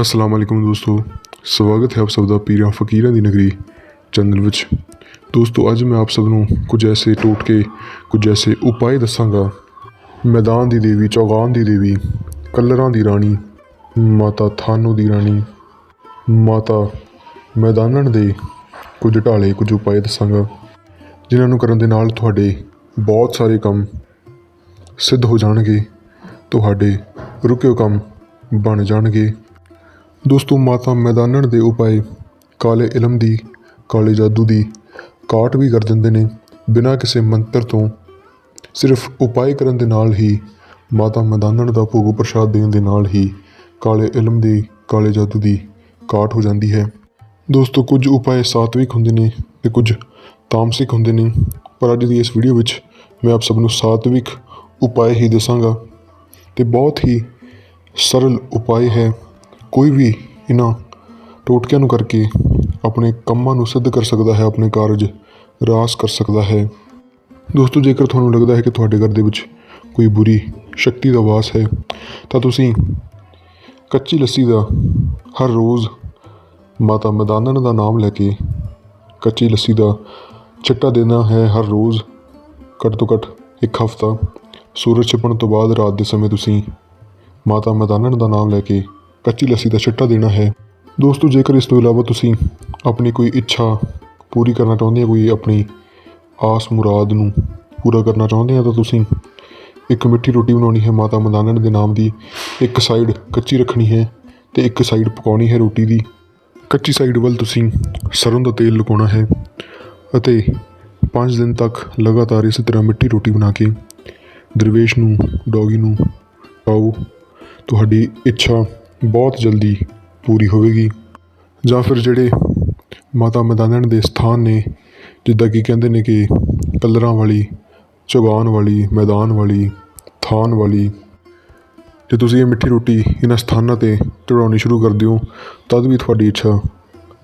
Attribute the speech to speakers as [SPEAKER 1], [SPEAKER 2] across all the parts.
[SPEAKER 1] ਅਸਲਾਮ ਵਾਲੇਕੁਮ ਦੋਸਤੋ, ਸਵਾਗਤ ਹੈ ਆਪ ਸਭ ਦਾ ਪੀਰਾਂ ਫਕੀਰਾਂ ਦੀ ਨਗਰੀ ਚੈਨਲ ਵਿੱਚ। ਦੋਸਤੋ, ਅੱਜ ਮੈਂ ਆਪ ਸਭ ਨੂੰ ਕੁਝ ਐਸੇ ਟੋਟਕੇ, ਕੁਝ ਐਸੇ ਉਪਾਅ ਦੱਸਾਂਗਾ। ਮੈਦਾਨ ਦੀ ਦੇਵੀ, ਚੌਗਾਨ ਦੀ ਦੇਵੀ, ਕਲਰਾਂ ਦੀ ਰਾਣੀ, ਮਾਤਾ ਥਾਨੋ ਦੀ ਰਾਣੀ, ਮਾਤਾ ਮੈਦਾਨਣ ਦੇ ਕੁਝ ਢਾਲੇ, ਕੁਝ ਉਪਾਅ ਦੱਸਾਂਗਾ, ਜਿਨ੍ਹਾਂ ਨੂੰ ਕਰਨ ਦੇ ਨਾਲ ਤੁਹਾਡੇ ਬਹੁਤ ਸਾਰੇ ਕੰਮ ਸਿੱਧ ਹੋ ਜਾਣਗੇ, ਤੁਹਾਡੇ ਰੁਕੇ ਹੋਏ ਕੰਮ ਬਣ ਜਾਣਗੇ। ਦੋਸਤੋ, ਮਾਤਾ ਮੈਦਾਨਣ ਦੇ ਉਪਾਏ ਕਾਲੇ ਇਲਮ ਦੀ, ਕਾਲੇ ਜਾਦੂ ਦੀ ਕਾਟ ਵੀ ਕਰ ਦਿੰਦੇ ਨੇ। ਬਿਨਾਂ ਕਿਸੇ ਮੰਤਰ ਤੋਂ ਸਿਰਫ ਉਪਾਏ ਕਰਨ ਦੇ ਨਾਲ ਹੀ ਮਾਤਾ ਮੈਦਾਨਣ ਦਾ ਭੋਗ ਪ੍ਰਸ਼ਾਦ ਦੇਣ ਦੇ ਨਾਲ ਹੀ ਕਾਲੇ ਇਲਮ ਦੀ, ਕਾਲੇ ਜਾਦੂ ਦੀ ਕਾਟ ਹੋ ਜਾਂਦੀ ਹੈ। ਦੋਸਤੋ, ਕੁਝ ਉਪਾਏ ਸਾਤਵਿਕ ਹੁੰਦੇ ਨੇ ਤੇ ਕੁਝ ਤਾਮਸਿਕ ਹੁੰਦੇ ਨੇ। ਪਰ ਅੱਜ ਦੀ ਇਸ ਵੀਡੀਓ ਵਿੱਚ ਮੈਂ ਆਪ ਸਭ ਨੂੰ ਸਾਤਵਿਕ ਉਪਾਏ ਹੀ ਦੱਸਾਂਗਾ ਤੇ ਬਹੁਤ ਹੀ ਸਰਲ ਉਪਾਅ ਹੈ। ਕੋਈ ਵੀ ਇਹਨਾਂ ਟੋਟਕਿਆਂ ਨੂੰ ਕਰਕੇ ਆਪਣੇ ਕੰਮਾਂ ਨੂੰ ਸਿੱਧ ਕਰ ਸਕਦਾ ਹੈ, ਆਪਣੇ ਕਾਰਜ ਰਾਸ ਕਰ ਸਕਦਾ ਹੈ। ਦੋਸਤੋ, ਜੇਕਰ ਤੁਹਾਨੂੰ ਲੱਗਦਾ ਹੈ ਕਿ ਤੁਹਾਡੇ ਘਰ ਦੇ ਵਿੱਚ ਕੋਈ ਬੁਰੀ ਸ਼ਕਤੀ ਦਾ ਵਾਸ ਹੈ, ਤਾਂ ਤੁਸੀਂ ਕੱਚੀ ਲੱਸੀ ਦਾ ਹਰ ਰੋਜ਼ ਮਾਤਾ ਮਦਾਨਨ ਦਾ ਨਾਮ ਲੈ ਕੇ ਕੱਚੀ ਲੱਸੀ ਦਾ ਛਿੱਟਾ ਦੇਣਾ ਹੈ। ਹਰ ਰੋਜ਼ ਘੱਟ ਤੋਂ ਘੱਟ ਇੱਕ ਹਫ਼ਤਾ ਸੂਰਜ ਛਿਪਣ ਤੋਂ ਬਾਅਦ ਰਾਤ ਦੇ ਸਮੇਂ ਤੁਸੀਂ ਮਾਤਾ ਮਦਾਨਨ ਦਾ ਨਾਮ ਲੈ ਕੇ ਕੱਚੀ ਲੱਸੀ ਦਾ ਛਿੱਟਾ ਦੇਣਾ ਹੈ। ਦੋਸਤੋ, ਜੇਕਰ ਇਸ ਤੋਂ ਇਲਾਵਾ ਤੁਸੀਂ ਆਪਣੀ ਕੋਈ ਇੱਛਾ ਪੂਰੀ ਕਰਨਾ ਚਾਹੁੰਦੇ ਹੋ, ਕੋਈ ਆਪਣੀ ਆਸ ਮੁਰਾਦ ਨੂੰ ਪੂਰਾ ਕਰਨਾ ਚਾਹੁੰਦੇ ਆ ਤਾਂ ਤੁਸੀਂ ਇੱਕ ਮਿੱਠੀ ਰੋਟੀ ਬਣਾਉਣੀ ਹੈ। ਮਾਤਾ ਮਦਾਨਣ ਦੇ ਨਾਮ ਦੀ ਇੱਕ ਸਾਈਡ ਕੱਚੀ ਰੱਖਣੀ ਹੈ ਤੇ ਇੱਕ ਸਾਈਡ ਪਕਾਉਣੀ ਹੈ ਰੋਟੀ ਦੀ। ਕੱਚੀ ਸਾਈਡ ਵੱਲ ਤੁਸੀਂ ਸਰੋਂ ਦਾ ਤੇਲ ਲਗਾਉਣਾ ਹੈ ਅਤੇ 5 ਦਿਨ ਤੱਕ ਲਗਾਤਾਰ ਇਸੇ ਤਰ੍ਹਾਂ ਮਿੱਠੀ ਰੋਟੀ ਬਣਾ ਕੇ ਦਰਵੇਸ਼ ਨੂੰ, ਡੌਗੀ ਨੂੰ ਪਾਓ ਤੁਹਾਡੀ ਇੱਛਾ ਬਹੁਤ ਜਲਦੀ ਪੂਰੀ ਹੋਵੇਗੀ। ਜਾਂ ਫਿਰ ਜਿਹੜੇ ਮਾਤਾ ਮੈਦਾਨਣ ਦੇ ਸਥਾਨ ਨੇ, ਜਿੱਦਾਂ ਕਿ ਕਹਿੰਦੇ ਨੇ ਕਿ ਕਲਰਾਂ ਵਾਲੀ, ਚੁਗਾਨ ਵਾਲੀ, ਮੈਦਾਨ ਵਾਲੀ, ਥਾਨ ਵਾਲੀ। ਜੇ ਤੁਸੀਂ ਇਹ ਮਿੱਠੀ ਰੋਟੀ ਇਹਨਾਂ ਸਥਾਨਾਂ ਤੇ ਚੜਾਉਣੀ ਸ਼ੁਰੂ ਕਰ ਦਿਓ, ਤਦ ਵੀ ਤੁਹਾਡੀ ਇੱਛਾ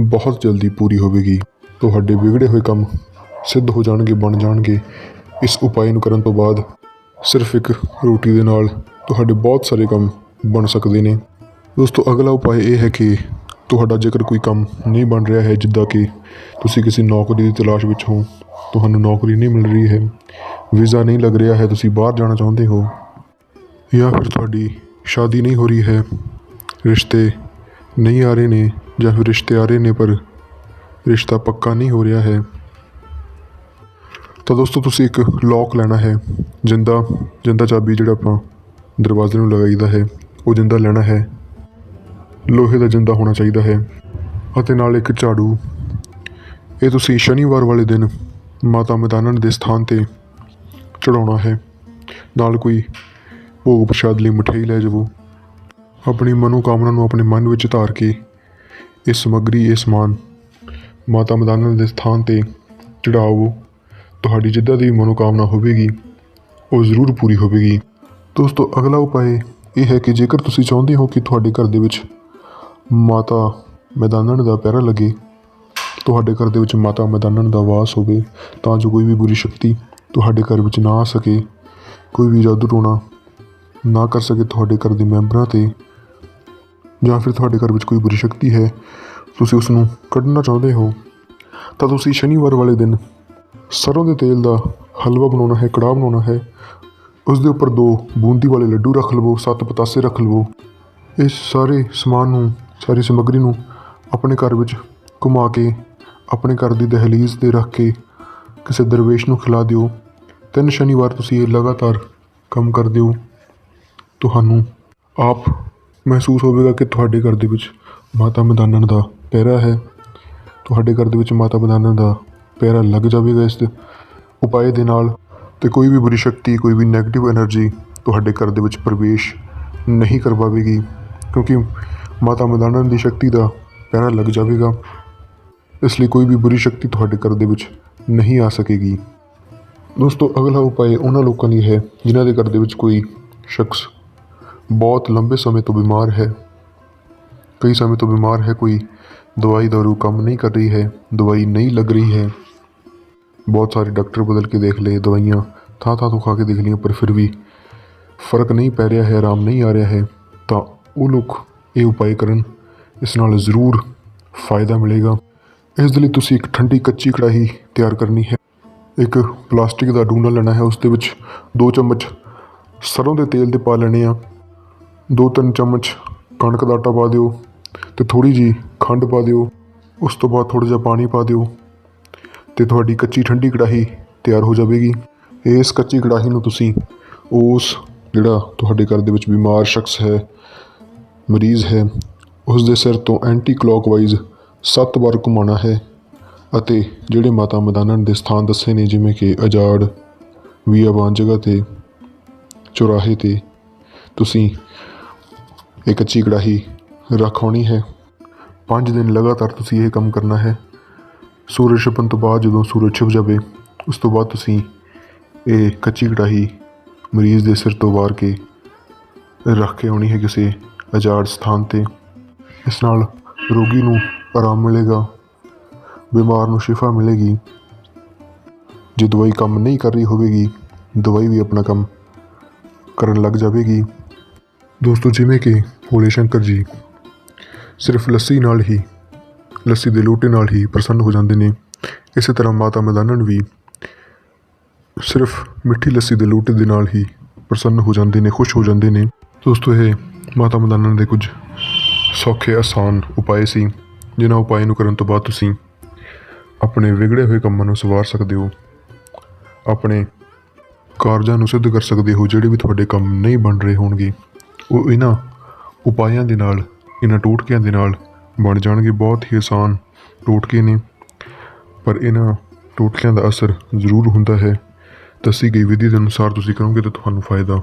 [SPEAKER 1] ਬਹੁਤ ਜਲਦੀ ਪੂਰੀ ਹੋਵੇਗੀ। ਤੁਹਾਡੇ ਵਿਗੜੇ ਹੋਏ ਕੰਮ ਸਿੱਧ ਹੋ ਜਾਣਗੇ, ਬਣ ਜਾਣਗੇ। ਇਸ ਉਪਾਏ ਨੂੰ ਕਰਨ ਤੋਂ ਬਾਅਦ ਸਿਰਫ ਇੱਕ ਰੋਟੀ ਦੇ ਨਾਲ ਤੁਹਾਡੇ ਬਹੁਤ ਸਾਰੇ ਕੰਮ ਬਣ ਸਕਦੇ ਨੇ। ਦੋਸਤੋ, ਅਗਲਾ ਉਪਾਅ ਇਹ ਹੈ ਕਿ ਤੁਹਾਡਾ ਜੇਕਰ ਕੋਈ ਕੰਮ ਨਹੀਂ ਬਣ ਰਿਹਾ ਹੈ, ਜਿੱਦਾਂ ਕਿ ਤੁਸੀਂ ਕਿਸੇ ਨੌਕਰੀ ਦੀ ਤਲਾਸ਼ ਵਿੱਚ ਹੋ, ਤੁਹਾਨੂੰ ਨੌਕਰੀ ਨਹੀਂ ਮਿਲ ਰਹੀ ਹੈ, ਵੀਜ਼ਾ ਨਹੀਂ ਲੱਗ ਰਿਹਾ ਹੈ, ਤੁਸੀਂ ਬਾਹਰ ਜਾਣਾ ਚਾਹੁੰਦੇ ਹੋ, ਜਾਂ ਫਿਰ ਤੁਹਾਡੀ ਸ਼ਾਦੀ ਨਹੀਂ ਹੋ ਰਹੀ ਹੈ, ਰਿਸ਼ਤੇ ਨਹੀਂ ਆ ਰਹੇ ਨੇ, ਜਾਂ ਫਿਰ ਰਿਸ਼ਤੇ ਆ ਰਹੇ ਨੇ, ਪਰ ਰਿਸ਼ਤਾ ਪੱਕਾ ਨਹੀਂ ਹੋ ਰਿਹਾ ਹੈ, ਤਾਂ ਦੋਸਤੋ, ਤੁਸੀਂ ਇੱਕ ਲੌਕ ਲੈਣਾ ਹੈ, ਜਿੰਦਾ ਜਿੰਦਾ ਚਾਬੀ ਜਿਹੜਾ ਆਪਾਂ ਦਰਵਾਜ਼ੇ ਨੂੰ ਲਗਾਈਦਾ ਹੈ, ਉਹ ਜਿੰਦਾ ਲੈਣਾ ਹੈ। ਲੋਹੇ ਦਾ ਜਿੰਦਾ ਹੋਣਾ ਚਾਹੀਦਾ ਹੈ ਅਤੇ ਨਾਲ ਇੱਕ ਝਾੜੂ। ਇਹ ਤੁਸੀਂ ਸ਼ਨੀਵਾਰ ਵਾਲੇ ਦਿਨ ਮਾਤਾ ਮੈਦਾਨਨ ਦੇ ਸਥਾਨ ਤੇ ਚੜਾਉਣਾ ਹੈ। ਨਾਲ ਕੋਈ ਭੋਗ ਪ੍ਰਸ਼ਾਦ ਲਈ ਮਠਿਆਈ ਲੈ ਜਾਵੋ। ਆਪਣੀ ਮਨੋਕਾਮਨਾ ਨੂੰ ਆਪਣੇ ਮਨ ਵਿੱਚ ਧਾਰ ਕੇ ਇਹ ਸਮੱਗਰੀ ਇਹ ਸਮਾਨ ਮਾਤਾ ਮੈਦਾਨਨ ਦੇ ਸਥਾਨ ਤੇ ਚੜਾਓ ਤੁਹਾਡੀ ਜਿੱਦਾਂ ਦੀ ਮਨੋਕਾਮਨਾ ਹੋਵੇਗੀ, ਉਹ ਜ਼ਰੂਰ ਪੂਰੀ ਹੋਵੇਗੀ। ਦੋਸਤੋ, ਅਗਲਾ ਉਪਾਅ ਇਹ ਹੈ ਕਿ ਜੇਕਰ ਤੁਸੀਂ ਚਾਹੁੰਦੇ ਹੋ ਕਿ ਤੁਹਾਡੇ ਘਰ ਦੇ ਵਿੱਚ ਮਾਤਾ ਮੈਦਾਨਣ ਦਾ ਪਹਿਰਾ ਲੱਗੇ। ਤੁਹਾਡੇ ਘਰ ਦੇ ਵਿੱਚ ਮਾਤਾ ਮੈਦਾਨਣ ਦਾ ਵਾਸ ਹੋਵੇ, ਤਾਂ ਜੋ ਕੋਈ ਵੀ ਬੁਰੀ ਸ਼ਕਤੀ ਤੁਹਾਡੇ ਘਰ ਵਿੱਚ ਨਾ ਆ ਸਕੇ। ਕੋਈ ਵੀ ਜਾਦੂ ਟੋਣਾ ਨਾ ਕਰ ਸਕੇ ਤੁਹਾਡੇ ਘਰ ਦੇ ਮੈਂਬਰਾਂ ਤੇ। ਜਾਂ ਫਿਰ ਤੁਹਾਡੇ ਘਰ ਵਿੱਚ ਕੋਈ ਬੁਰੀ ਸ਼ਕਤੀ ਹੈ, ਤੁਸੀਂ ਉਸ ਨੂੰ ਕੱਢਣਾ ਚਾਹੁੰਦੇ ਹੋ। ਤਾਂ ਤੁਸੀਂ ਸ਼ਨੀਵਾਰ ਵਾਲੇ ਦਿਨ ਸਰੋਂ ਦੇ ਤੇਲ ਦਾ ਹਲਵਾ ਬਣਾਉਣਾ ਹੈ, ਕੜਾਹ ਬਣਾਉਣਾ ਹੈ। ਉਸ ਦੇ ਉੱਪਰ ਦੋ ਬੂੰਦੀ ਵਾਲੇ ਲੱਡੂ ਰੱਖ ਲਵੋ, ਸੱਤ ਪਤਾਸੇ ਰੱਖ ਲਵੋ। ਇਸ ਸਾਰੇ ਸਮਾਨ ਨੂੰ ਸਾਰੀ ਸਮੱਗਰੀ ਨੂੰ ਆਪਣੇ ਘਰ ਵਿੱਚ ਘੁਮਾ ਕੇ, ਆਪਣੇ ਘਰ ਦੀ ਦਹਲੀਜ਼ ਤੇ ਰੱਖ ਕੇ ਕਿਸੇ ਦਰਵੇਸ਼ ਨੂੰ ਖਿਲਾ ਦਿਓ। ਤਿੰਨ ਸ਼ਨੀਵਾਰ ਤੁਸੀਂ ਇਹ ਲਗਾਤਾਰ ਕੰਮ ਕਰਦੇ ਹੋ। ਤੁਹਾਨੂੰ ਆਪ ਮਹਿਸੂਸ ਹੋਵੇਗਾ ਕਿ ਤੁਹਾਡੇ ਘਰ ਦੇ ਵਿੱਚ ਮਾਤਾ ਮਦਾਨਣ ਦਾ ਪਹਿਰਾ ਹੈ। ਤੁਹਾਡੇ ਘਰ ਦੇ ਵਿੱਚ ਮਾਤਾ ਮਦਾਨਣ ਦਾ ਪਹਿਰਾ ਲੱਗ ਜਾਵੇਗਾ ਇਸ ਉਪਾਏ ਦੇ ਨਾਲ ਤੇ ਕੋਈ ਵੀ ਬੁਰੀ ਸ਼ਕਤੀ, ਕੋਈ ਵੀ 네ਗੇਟਿਵ એનર્ਜੀ ਤੁਹਾਡੇ ਘਰ ਦੇ ਵਿੱਚ ਪ੍ਰਵੇਸ਼ ਨਹੀਂ ਕਰ ਪਾਵੇਗੀ। ਕਿਉਂਕਿ ਮਾਤਾ ਮੈਦਾਨਨ ਦੀ ਸ਼ਕਤੀ ਦਾ ਪਹਿਰਾ ਲੱਗ ਜਾਵੇਗਾ। ਇਸ ਲਈ ਕੋਈ ਵੀ ਬੁਰੀ ਸ਼ਕਤੀ ਤੁਹਾਡੇ ਘਰ ਦੇ ਵਿੱਚ ਨਹੀਂ ਆ ਸਕੇਗੀ। ਦੋਸਤੋ, ਅਗਲਾ ਉਪਾਅ ਉਹਨਾਂ ਲੋਕਾਂ ਲਈ ਹੈ ਜਿਨ੍ਹਾਂ ਦੇ ਘਰ ਦੇ ਵਿੱਚ ਕੋਈ ਸ਼ਖਸ ਬਹੁਤ ਲੰਬੇ ਸਮੇਂ ਤੋਂ ਬਿਮਾਰ ਹੈ। ਕਈ ਸਮੇਂ ਤੋਂ ਬਿਮਾਰ ਹੈ, ਕੋਈ ਦਵਾਈ ਦਾਰੂ ਕੰਮ ਨਹੀਂ ਕਰ ਰਹੀ ਹੈ, ਦਵਾਈ ਨਹੀਂ ਲੱਗ ਰਹੀ ਹੈ। ਬਹੁਤ ਸਾਰੇ ਡਾਕਟਰ ਬਦਲ ਕੇ ਦੇਖ ਲਏ, ਦਵਾਈਆਂ ਥਾਂ ਥਾਂ ਤੋਂ ਖਾ ਕੇ ਦੇਖ ਲਈਆਂ, ਪਰ ਫਿਰ ਵੀ ਫ਼ਰਕ ਨਹੀਂ ਪੈ ਰਿਹਾ ਹੈ, ਆਰਾਮ ਨਹੀਂ ਆ ਰਿਹਾ ਹੈ, ਤਾਂ ਉਹ ਲੋਕ ਇਹ ਉਪਾਅ ਕਰਨ। ਇਸ ਨਾਲ ਜ਼ਰੂਰ ਫਾਇਦਾ ਮਿਲੇਗਾ। ਇਸ ਦੇ ਲਈ ਤੁਸੀਂ ਇੱਕ ਠੰਡੀ ਕੱਚੀ ਕੜਾਹੀ ਤਿਆਰ ਕਰਨੀ ਹੈ। ਇੱਕ ਪਲਾਸਟਿਕ ਦਾ ਡੂਨਾ ਲੈਣਾ ਹੈ। ਉਸ ਦੇ ਵਿੱਚ 2 ਚਮਚ ਸਰੋਂ ਦੇ ਤੇਲ ਦੇ ਪਾ ਲੈਣੇ ਆ। ਦੋ ਤਿੰਨ ਚਮਚ ਕਣਕ ਦਾ ਆਟਾ ਪਾ ਦਿਓ ਤੇ ਥੋੜੀ ਜੀ ਖੰਡ ਪਾ ਦਿਓ। ਉਸ ਤੋਂ ਬਾਅਦ ਥੋੜਾ ਜਿਹਾ ਪਾਣੀ ਪਾ ਦਿਓ ਤੇ ਤੁਹਾਡੀ ਕੱਚੀ ਠੰਡੀ ਕੜਾਹੀ ਤਿਆਰ ਹੋ ਜਾਵੇਗੀ। ਇਸ ਕੱਚੀ ਕੜਾਹੀ ਨੂੰ ਤੁਸੀਂ ਉਸ ਜਿਹੜਾ ਤੁਹਾਡੇ ਘਰ ਦੇ ਵਿੱਚ ਬਿਮਾਰ ਸ਼ਖਸ ਹੈ ਮਰੀਜ਼ ਹੈ। ਉਸ ਦੇ ਸਿਰ ਤੋਂ ਐਂਟੀ ਕਲੌਕਵਾਈਜ਼ 7 ਵਾਰ ਘੁਮਾਉਣਾ ਹੈ ਅਤੇ ਜਿਹੜੇ ਮਾਤਾ ਮਦਾਨਨ ਦੇ ਸਥਾਨ ਦੱਸੇ ਨੇ, ਜਿਵੇਂ ਕਿ ਅਜਾੜ ਵੀਆਬਾਨ ਜਗ੍ਹਾ ਤੇ, ਚੁਰਾਹੇ ਤੇ, ਤੁਸੀਂ ਇਹ ਕੱਚੀ ਕੜਾਹੀ ਰੱਖਾਉਣੀ ਹੈ। 5 ਦਿਨ ਲਗਾਤਾਰ ਤੁਸੀਂ ਇਹ ਕੰਮ ਕਰਨਾ ਹੈ। ਸੂਰਜ ਛਿਪਣ ਤੋਂ ਬਾਅਦ ਜਦੋਂ ਸੂਰਜ ਛਿਪ ਜਾਵੇ, ਉਸ ਤੋਂ ਬਾਅਦ ਤੁਸੀਂ ਇਹ ਕੱਚੀ ਕੜਾਹੀ ਮਰੀਜ਼ ਦੇ ਸਿਰ ਤੋਂ ਵਾਰ ਕੇ ਰੱਖ ਕੇ ਆਉਣੀ ਹੈ ਕਿਸੇ ਅਜਾੜ ਸਥਾਨ ਤੇ। ਇਸ ਨਾਲ ਰੋਗੀ ਨੂੰ ਆਰਾਮ ਮਿਲੇਗਾ, ਬਿਮਾਰ ਨੂੰ ਸ਼ਿਫਾ ਮਿਲੇਗੀ। ਜੇ ਦਵਾਈ ਕੰਮ ਨਹੀਂ ਕਰ ਰਹੀ ਹੋਵੇਗੀ, ਦਵਾਈ ਵੀ ਆਪਣਾ ਕੰਮ ਕਰਨ ਲੱਗ ਜਾਵੇਗੀ। ਦੋਸਤੋ, ਜਿਵੇਂ ਕਿ ਹੋਲੇ ਸ਼ੰਕਰ ਜੀ ਸਿਰਫ ਲੱਸੀ ਨਾਲ ਹੀ, ਲੱਸੀ ਦੇ ਲੋਟੇ ਨਾਲ ਹੀ ਪ੍ਰਸੰਨ ਹੋ ਜਾਂਦੇ ਨੇ। ਇਸੇ ਤਰ੍ਹਾਂ ਮਾਤਾ ਮਦਾਨਨ ਵੀ ਸਿਰਫ ਮਿੱਠੀ ਲੱਸੀ ਦੇ ਲੋਟੇ ਦੇ ਨਾਲ ਹੀ ਪ੍ਰਸੰਨ ਹੋ ਜਾਂਦੇ ਨੇ, ਖੁਸ਼ ਹੋ ਜਾਂਦੇ ਨੇ। ਦੋਸਤੋ, ਇਹ ਮਾਤਾ ਮਦਾਨਨ ਦੇ ਕੁਝ ਸੌਖੇ, ਆਸਾਨ ਉਪਾਏ ਸੀ, ਜਿਨ੍ਹਾਂ ਉਪਾਏ ਨੂੰ ਕਰਨ ਤੋਂ ਬਾਅਦ ਤੁਸੀਂ ਆਪਣੇ ਵਿਗੜੇ ਹੋਏ ਕੰਮਾਂ ਨੂੰ ਸਵਾਰ ਸਕਦੇ ਹੋ। ਆਪਣੇ ਕਾਰਜਾਂ ਨੂੰ ਸਿੱਧ ਕਰ ਸਕਦੇ ਹੋ, ਜਿਹੜੇ ਵੀ ਤੁਹਾਡੇ ਕੰਮ ਨਹੀਂ ਬਣ ਰਹੇ ਹੋਣਗੇ। ਉਹ ਇਹਨਾਂ ਉਪਾਇਆਂ ਦੇ ਨਾਲ ਇਹਨਾਂ ਟੋਟਕਿਆਂ ਦੇ ਨਾਲ ਬਣ ਜਾਣਗੇ। ਬਹੁਤ ਹੀ ਆਸਾਨ ਟੋਟਕੇ ਨੇ, ਪਰ ਇਹਨਾਂ ਟੋਟਕਿਆਂ ਦਾ ਅਸਰ ਜ਼ਰੂਰ ਹੁੰਦਾ ਹੈ। ਦੱਸੀ ਗਈ ਵਿਧੀ ਦੇ ਅਨੁਸਾਰ ਤੁਸੀਂ ਕਰੋਗੇ ਤਾਂ ਤੁਹਾਨੂੰ ਫਾਇਦਾ